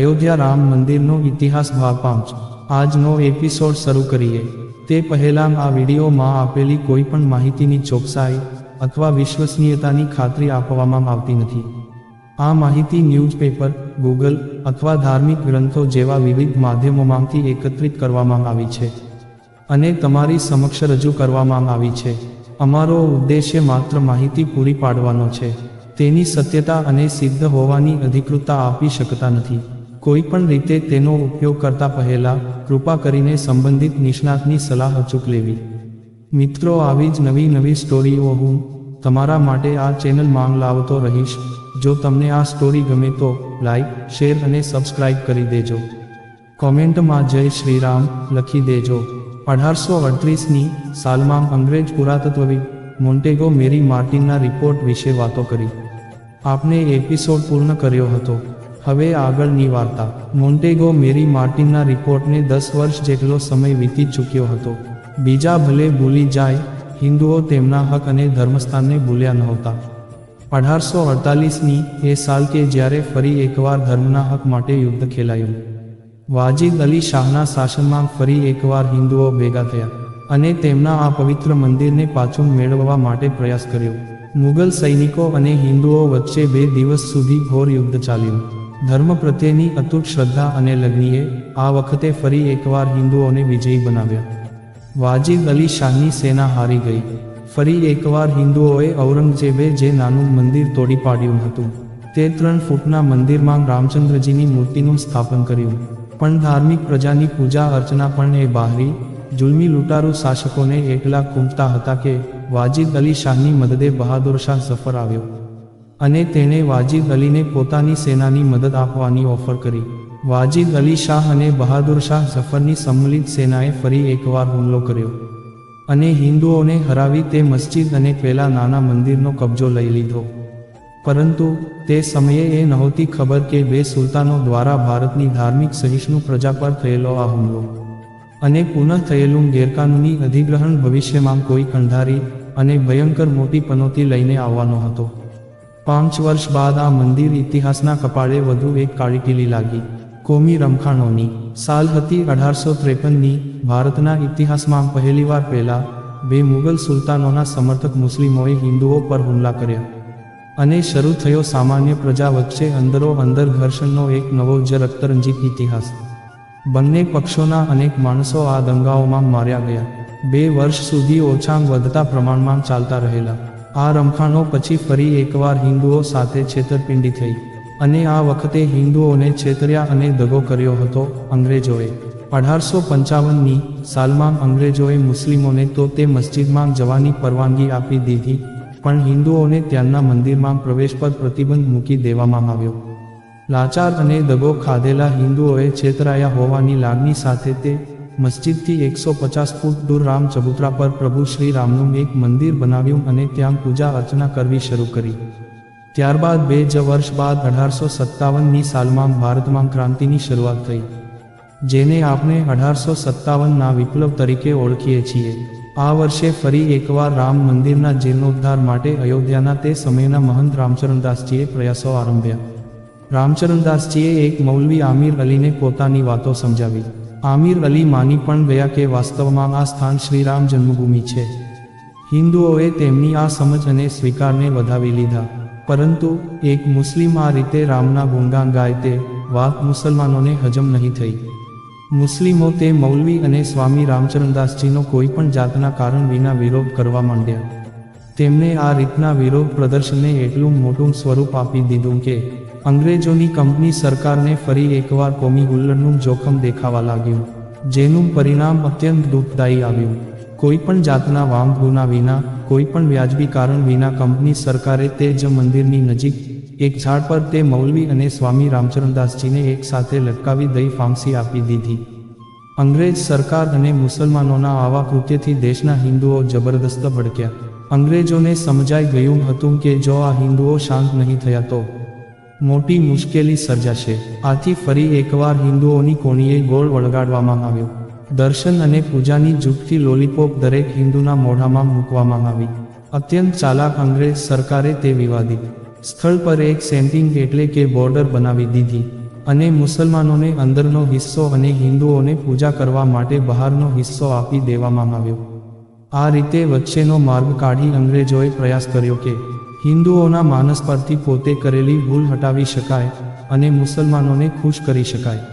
અયોધ્યા રામ મંદિરનો ઇતિહાસ ભાગ પાંચ. આજનો એપિસોડ શરૂ કરીએ. તે પહેલાં આ વિડીયોમાં આપેલી કોઈ પણ માહિતીની ચોકસાઈ અથવા વિશ્વસનીયતાની ખાતરી આપવામાં આવતી નથી. આ માહિતી ન્યૂઝપેપર, ગૂગલ અથવા ધાર્મિક ગ્રંથો જેવા વિવિધ માધ્યમોમાંથી એકત્રિત કરવામાં આવી છે અને તમારી સમક્ષ રજૂ કરવામાં આવી છે. અમારો ઉદ્દેશ્ય માત્ર માહિતી પૂરી પાડવાનો છે. તેની સત્યતા અને સિદ્ધ હોવાની અધિકૃતતા આપી શકતા નથી. કોઈ પણ રીતે તેનો ઉપયોગ કરતા પહેલા કૃપા કરીને સંબંધિત નિષ્ણાતની સલાહ અચૂક લેવી. મિત્રો, આવી જ નવી નવી સ્ટોરીઓ હું તમારા માટે આ ચેનલ માંગ લાવતો રહીશ. જો તમને આ સ્ટોરી ગમે તો લાઈક, શેર અને સબસ્ક્રાઇબ કરી દેજો. કોમેન્ટમાં જય શ્રીરામ લખી દેજો. અઢારસો અડત્રીસની સાલમાં અંગ્રેજ પુરાતત્વવિદ મોન્ટેગો મેરી માર્ટિનના રિપોર્ટ વિશે વાતો કરી. આપને એપિસોડ પૂર્ણ કર્યો હતો. હવે આગળની વાર્તા. મોન્ટેગો મેરી માર્ટિનના રિપોર્ટને દસ વર્ષ જેટલો સમય વીતી ચૂક્યો હતો. બીજા ભલે ભૂલી જાય, હિન્દુઓ તેમના હક અને ધર્મસ્થાનને ભૂલ્યા નહોતા. અઢારસો અડતાલીસની એ સાલ કે જ્યારે ફરી એકવાર ધર્મના હક માટે યુદ્ધ ખેલાયું. વાજિદ અલી શાહના શાસનમાં ફરી એકવાર હિન્દુઓ ભેગા થયા અને તેમના આ પવિત્ર મંદિરને પાછું મેળવવા માટે પ્રયાસ કર્યો. મુગલ સૈનિકો અને હિન્દુઓ વચ્ચે બે દિવસ સુધી ઘોર યુદ્ધ ચાલ્યું. ધર્મ પ્રત્યેની અતૂટ શ્રદ્ધા અને લગ્નીએ આ વખતે ફરી એકવાર હિન્દુઓને વિજયી બનાવ્યા. વાજિદ અલી શાહની સેના હારી ગઈ. ફરી એકવાર હિન્દુઓએ ઔરંગઝેબે જે નાનું મંદિર તોડી પાડ્યું હતું, તે ત્રણ ફૂટના મંદિરમાં રામચંદ્રજીની મૂર્તિનું સ્થાપન કર્યું. પણ ધાર્મિક પ્રજાની પૂજા અર્ચના પણ એ બહારી, જુલમી લૂંટારૂ શાસકોને એકલા કૂંપતા હતા કે વાજિદ અલી શાહની મદદે બહાદુર શાહ સફર આવ્યો. અને તેણે વાજિદ અલીને પોતાની સેનાની મદદ આપવાની ઓફર કરી. વાજિદ અલી શાહ અને બહાદુર શાહ ઝફરની સંમલિત સેનાએ ફરી એકવાર હુમલો કર્યો અને હિન્દુઓને હરાવી તે મસ્જિદ અને પેલા નાના મંદિરનો કબજો લઈ લીધો. પરંતુ તે સમયે એ નહોતી ખબર કે બે સુલતાનો દ્વારા ભારતની ધાર્મિક સહિષ્ણુ પ્રજા પર થયેલો આ હુમલો અને પુનઃ થયેલું ગેરકાનૂની અધિગ્રહણ ભવિષ્યમાં કોઈ કંધારી અને ભયંકર મોટી પનોતી લઈને આવવાનો હતો. પાંચ વર્ષ બાદ આ મંદિર ઇતિહાસના કપાળે વધુ એક કાળીટીલી લાગી. કોમી રમખાણોની સાલ હતી અઢારસો ત્રેપનની. ભારતના ઇતિહાસમાં પહેલીવાર પહેલા બે મુગલ સુલતાનોના સમર્થક મુસ્લિમોએ હિન્દુઓ પર હુમલા કર્યા. અને શરૂ થયો સામાન્ય પ્રજા વચ્ચે અંદરો અંદર ઘર્ષણનો એક નવો જ ઇતિહાસ. બંને પક્ષોના અનેક માણસો આ દંગાઓમાં માર્યા ગયા. બે વર્ષ સુધી ઓછાં વધતા પ્રમાણમાં ચાલતા રહેલા. આ રમખાણો પછી ફરી એકવાર હિન્દુઓ સાથે છેતરપિંડી થઈ. અને આ વખતે હિન્દુઓને છેતર્યા અને દગો કર્યો હતો અંગ્રેજોએ. અઢારસો પંચાવનની સાલમાં અંગ્રેજોએ મુસ્લિમોને તો તે મસ્જિદમાં જવાની પરવાનગી આપી દીધી, પણ હિન્દુઓને ત્યાંના મંદિરમાં પ્રવેશ પર પ્રતિબંધ મૂકી દેવામાં આવ્યો. લાચાર અને દગો ખાધેલા હિન્દુઓએ છેતરાયા હોવાની લાગણી સાથે તે મસ્જિદથી એકસો પચાસ ફૂટ દૂર રામ ચબૂતરા પર પ્રભુ શ્રી રામનું એક મંદિર બનાવ્યું અને ત્યાં પૂજા અર્ચના કરવી શરૂ કરી. ત્યારબાદ બે જ વર્ષ બાદ અઢારસો સત્તાવનની સાલમાં ભારતમાં ક્રાંતિની શરૂઆત થઈ. જેને આપણે અઢારસો સત્તાવનના વિપ્લવ તરીકે ઓળખીએ છીએ. આ વર્ષે ફરી એકવાર રામ મંદિરના જીર્ણોદ્ધાર માટે અયોધ્યાના તે સમયના મહંત રામચરણદાસજીએ પ્રયાસો આરંભ્યા. રામચરણદાસજીએ એક મૌલવી આમિર અલીને પોતાની વાતો સમજાવી. આમિર અલી માની પણ ગયા કે વાસ્તવમાં આ સ્થાન શ્રીરામ જન્મભૂમિ છે. હિન્દુઓએ તેમની આ સમજ અને સ્વીકારને વધાવી લીધા. પરંતુ એક મુસ્લિમ આ રીતે રામના ગુણગાન ગાય તે વાત મુસલમાનોને હજમ નહીં થઈ. મુસ્લિમો તે મૌલવી અને સ્વામી રામચરણદાસજીનો કોઈ પણ જાતના કારણ વિના વિરોધ કરવા માંડ્યા. તેમણે આ રીતના વિરોધ પ્રદર્શનને એટલું મોટું સ્વરૂપ આપી દીધું કે અંગ્રેજોની કંપની સરકારને ફરી એકવાર કોમી ગુલ્લરનું જોખમ દેખાવા લાગ્યું, જેનું પરિણામ અત્યંત દુઃખદાયી આવ્યું. કોઈ પણ જાતના વાંગ ગુના વિના કોઈ પણ વ્યાજબી કારણ વિના કંપની સરકારે તે જ મંદિરની નજીક, એક ઝાડ પર તે મૌલવી અને સ્વામી રામચરણદાસજીને એકસાથે લટકાવી દઈ ફાંસી આપી દીધી. અંગ્રેજ સરકાર અને મુસલમાનોના આવા કૃત્યથી દેશના હિન્દુઓ જબરદસ્ત ભડક્યા. અંગ્રેજોને સમજાઈ ગયું હતું કે જો આ હિન્દુઓ શાંત નહીં થયા તો મોટી મુશ્કેલી સર્જાશે. આથી ફરી એકવાર હિન્દુઓની કોણીએ ગોળ વળગાડવામાં આવ્યો. દર્શન અને પૂજાની જૂઠથી લોલીપોપ દરેક હિન્દુના મોઢામાં મૂકવામાં આવી. અત્યંત ચાલાક અંગ્રેજ સરકારે તે વિવાદિત. સ્થળ પર એક સેન્ટિંગ એટલે કે બોર્ડર બનાવી દીધી. અને મુસલમાનોને અંદરનો હિસ્સો અને હિન્દુઓને પૂજા કરવા માટે બહારનો હિસ્સો આપી દેવામાં આવ્યો. આ રીતે વચ્ચેનો માર્ગ કાઢી અંગ્રેજોએ પ્રયાસ કર્યો કે હિન્દુઓના માનસ પરથી પોતે કરેલી ભૂલ હટાવી શકાય અને મુસલમાનોને ખુશ કરી શકાય.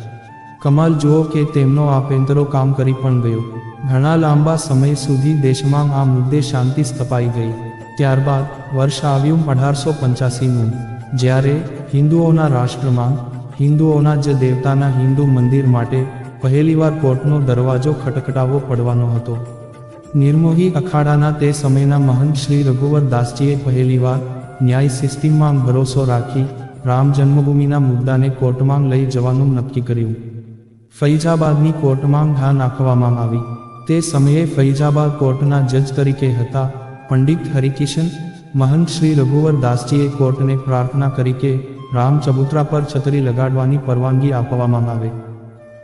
કમાલ જુઓ કે તેમનો આ પેંતરો કામ કરી પણ ગયો. ઘણા લાંબા સમય સુધી દેશમાં આ મુદ્દે શાંતિ સ્થપાઈ ગઈ. ત્યારબાદ વર્ષ આવ્યું અઢારસો પંચ્યાસીનું, જ્યારે હિન્દુઓના રાષ્ટ્રમાં હિન્દુઓના જ દેવતાના હિન્દુ મંદિર માટે પહેલીવાર કોર્ટનો દરવાજો ખટખટાવો પડવાનો હતો. નિર્મોહી અખાડાના તે સમયના મહંત શ્રી રઘુવર દાસજીએ પહેલીવાર ન્યાય સિસ્ટમમાં ભરોસો રાખી, રામ જન્મભૂમિના મુદ્દાને કોર્ટમાં લઈ જવાનું નક્કી કર્યું. ફૈજાબાદની કોર્ટમાં ઘા નાખવામાં આવી. તે સમયે ફૈજાબાદ કોર્ટના જજ તરીકે હતા, પંડિત હરિકિશન, મહંત શ્રી રઘુવર દાસજીએ કોર્ટને પ્રાર્થના કરી કે, રામ ચબૂતરા પર છતરી લગાડવાની પરવાનગી આપવામાં આવે.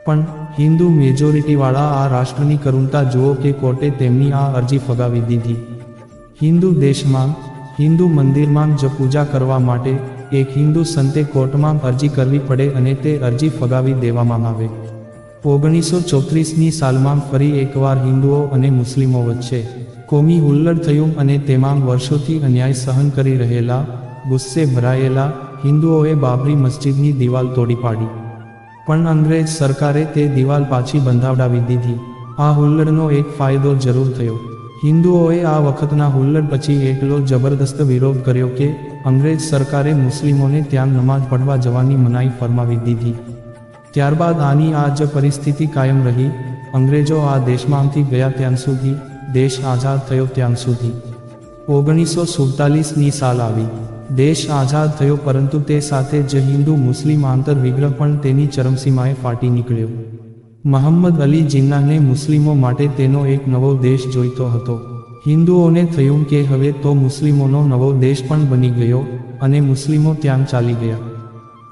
પણ હિન્દુ મેજોરિટીવાળા આ રાષ્ટ્રની કરુણતા જુઓ કે કોર્ટે તેમની આ અરજી ફગાવી દીધી. હિન્દુ દેશમાં, હિન્દુ મંદિરમાં જ પૂજા કરવા માટે એક હિન્દુ સંતે કોર્ટમાં અરજી કરવી પડે અને તે અરજી ફગાવી દેવામાં આવે. ઓગણીસો ચોત્રીસની સાલમાં ફરી એકવાર હિન્દુઓ અને મુસ્લિમો વચ્ચે કોમી હુલ્લડ થયું અને તેમાં વર્ષોથી અન્યાય સહન કરી રહેલા, ગુસ્સે ભરાયેલા હિન્દુઓએ બાબરી મસ્જિદની દિવાલ તોડી પાડી. પણ અંગ્રેજ સરકારે તે દિવાલ પાછી બંધાવડાવી દીધી. આ હુલ્લડનો એક ફાયદો જરૂર થયો. હિન્દુઓએ આ વખતના હુલ્લડ પછી એટલો જબરદસ્ત વિરોધ કર્યો કે અંગ્રેજ સરકારે મુસ્લિમોને ત્યાં નમાઝ પઢવા જવાની મનાઈ ફરમાવી દીધી. ત્યારબાદ આની આ જ પરિસ્થિતિ કાયમ રહી. અંગ્રેજો આ દેશમાંથી ગયા ત્યાં સુધી, દેશ આઝાદ થયો ત્યાં સુધી. ઓગણીસો સુડતાલીસની સાલ આવી. દેશ આઝાદ થયો પરંતુ તે સાથે જ હિન્દુ મુસ્લિમ આંતર વિગ્રહ પણ તેની ચરમસીમાએ ફાટી નીકળ્યો. મહમ્મદ અલી જિન્નાને મુસ્લિમો માટે તેનો એક નવો દેશ જોઈતો હતો. હિન્દુઓને થયું કે હવે તો મુસ્લિમોનો નવો દેશ પણ બની ગયો અને મુસ્લિમો ત્યાં ચાલી ગયા.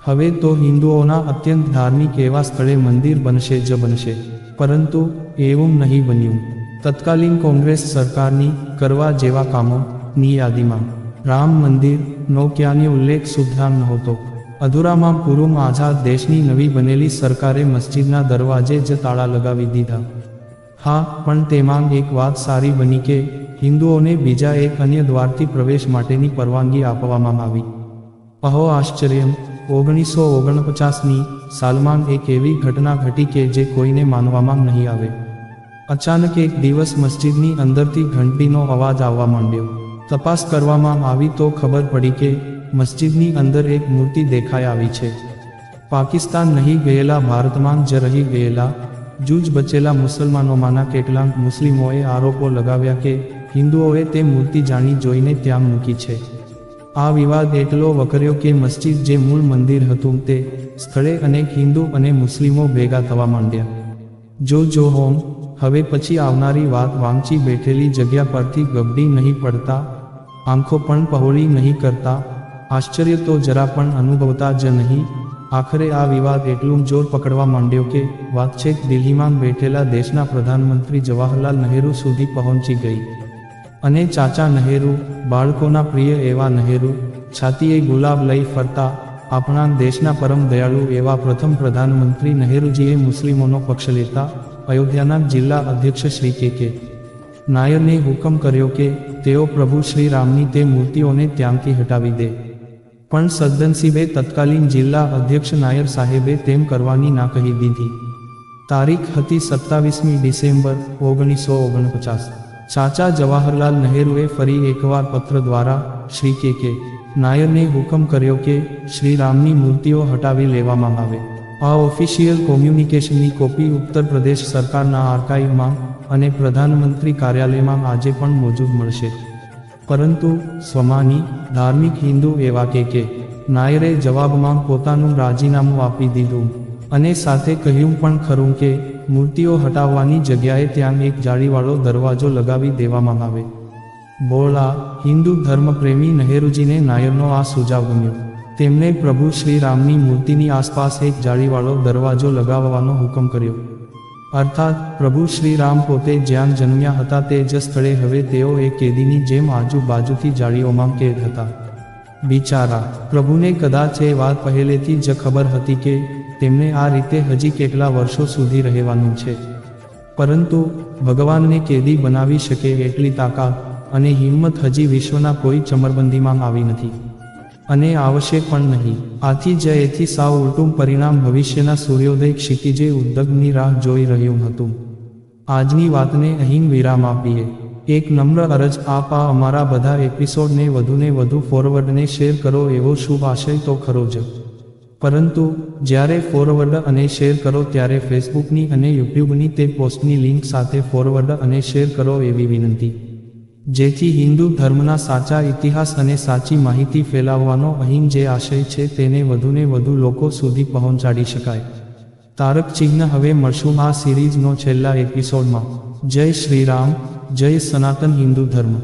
હવે તો હિન્દુઓના અત્યંત ધાર્મિક એવા સ્થળે મંદિર બનશે જ બનશે. પરંતુ એવું નહીં બન્યું. તત્કાલીન કોંગ્રેસ સરકારની કરવા જેવા કામોની યાદીમાં રામ મંદિરનો ક્યાંની ઉલ્લેખ સુદ્ધાં નહોતો. અધૂરામાં પૂરું આઝાદ દેશની નવી બનેલી સરકારે મસ્જિદના દરવાજે જ તાળા લગાવી દીધા. હા, પણ તેમાં એક વાત સારી બની કે હિન્દુઓને બીજા એક અન્ય દ્વારથી પ્રવેશ માટેની પરવાનગી આપવામાં આવી. અહો આશ્ચર્ય, ઓગણીસો ઓગણપચાસની સાલમાં એક એવી ઘટના ઘટી કે જે કોઈને માનવામાં નહીં આવે. અચાનક એક દિવસ મસ્જિદની અંદરથી ઘંટીનો અવાજ આવવા માંડ્યો. તપાસ કરવામાં આવી તો ખબર પડી કે મસ્જિદની અંદર એક મૂર્તિ દેખાઈ આવી છે. પાકિસ્તાન નહીં ગયેલા ભારતમાં જ રહી ગયેલા, જૂજ બચેલા મુસલમાનોમાંના કેટલાક મુસ્લિમોએ આરોપો લગાવ્યા કે હિન્દુઓએ તે મૂર્તિ જાણી જોઈને ત્યાં મૂકી છે. આ વિવાદ એટલો વકર્યો કે મસ્જિદ જે મૂળ મંદિર હતું તે સ્થળે અનેક હિન્દુ અને મુસ્લિમો ભેગા થવા માંડ્યા. જો જો હોમ, હવે પછી આવનારી વાત વાંચી બેઠેલી જગ્યા પરથી ગબડી નહીં પડતા આંખો પણ પહોળી નહીં કરતા. આશ્ચર્ય તો જરા પણ અનુભવતા જ નહીં. આખરે આ વિવાદ એટલું જોર પકડવા માંડ્યો કે વાતચીત દિલ્હીમાં બેઠેલા દેશના પ્રધાનમંત્રી જવાહરલાલ નહેરુ સુધી પહોંચી ગઈ. અને ચાચા નહેરુ, બાળકોના પ્રિય એવા નહેરુ, છાતીએ ગુલાબ લઈ ફરતા આપણા દેશના પરમ દયાળુ એવા પ્રથમ પ્રધાનમંત્રી નહેરુજીએ મુસ્લિમોનો પક્ષ લેતા અયોધ્યાના જિલ્લા અધ્યક્ષ શ્રી કે કે. નાયરને હુકમ કર્યો કે તેઓ પ્રભુ શ્રી રામની તે મૂર્તિઓને ત્યાંથી હટાવી દે. પણ સદ્દનસીબે તત્કાલીન જિલ્લા અધ્યક્ષ નાયર સાહેબે તેમ કરવાની ના કહી દીધી. તારીખ હતી સત્તાવીસમી ડિસેમ્બર, ઓગણીસો ઓગણપચાસ. ચાચા જવાહરલાલ નહેરુએ ફરી એકવાર પત્ર દ્વારા શ્રી કે કે નાયરને હુકમ કર્યો કે શ્રી રામની મૂર્તિઓ હટાવી લેવામાં આવે. આ ઓફિશિયલ કોમ્યુનિકેશનની કોપી ઉત્તર પ્રદેશ સરકારના આર્કાઇવમાં અને પ્રધાનમંત્રી કાર્યાલયમાં આજે પણ મોજૂદ મળશે. પરંતુ સ્વમાની ધાર્મિક હિન્દુ એવા કે કે નાયરે જવાબમાં પોતાનું રાજીનામું આપી દીધું અને સાથે કહ્યું પણ ખરું કે મૂર્તિઓ હટાવવાની જગ્યાએ ત્યાં એક જાળીવાળો દરવાજો લગાવી દેવામાં આવે. બોલા હિન્દુ ધર્મપ્રેમી નહેરુજીને નાયરનો આ સુઝાવ ગમ્યો. તેમણે પ્રભુ શ્રી રામની મૂર્તિની આસપાસ એક જાળીવાળો દરવાજો લગાવવાનો હુકમ કર્યો. અર્થાત, પ્રભુ શ્રી રામ પોતે જ્યાં જન્મ્યા હતા તે જ સ્થળે હવે તેઓ એ કેદીની જેમ આજુબાજુથી જાળીઓમાં કેદ હતા. બિચારા, પ્રભુને કદાચ એ વાત પહેલેથી જ ખબર હતી કે તેમને આ રીતે હજી કેટલા વર્ષો સુધી રહેવાનું છે. પરંતુ, ભગવાનને કેદી બનાવી શકે એટલી તાકાત અને હિંમત હજી વિશ્વના કોઈ ચમરબંધીમાં આવી નથી. અને આવશે પણ નહીં. આથી જ એથી સાવ ઉલટું પરિણામ ભવિષ્યના સૂર્યોદય ક્ષિતિજે ઉદ્યોગની રાહ જોઈ રહ્યું હતું. આજની વાતને અહીં વિરામ આપીએ. એક નમ્ર અરજ આપ આ અમારા બધા એપિસોડને વધુને વધુ ફોરવર્ડને શેર કરો એવો શુભ આશય તો ખરો જ. પરંતુ, જ્યારે ફોરવર્ડ અને શેર કરો ત્યારે ફેસબુકની અને યુટ્યુબની તે પોસ્ટની લિંક સાથે ફોરવર્ડ અને શેર કરો એવી વિનંતી. જેથી હિન્દુ ધર્મના સાચા ઇતિહાસ અને સાચી માહિતી ફેલાવવાનો અહીં જે આશય છે તેને વધુને વધુ લોકો સુધી પહોંચાડી શકાય. તારક ચિહ્ન હવે મળશું આ સિરીઝનો છેલ્લા એપિસોડમાં. જય શ્રી રામ જય સનાતન હિન્દુ ધર્મ.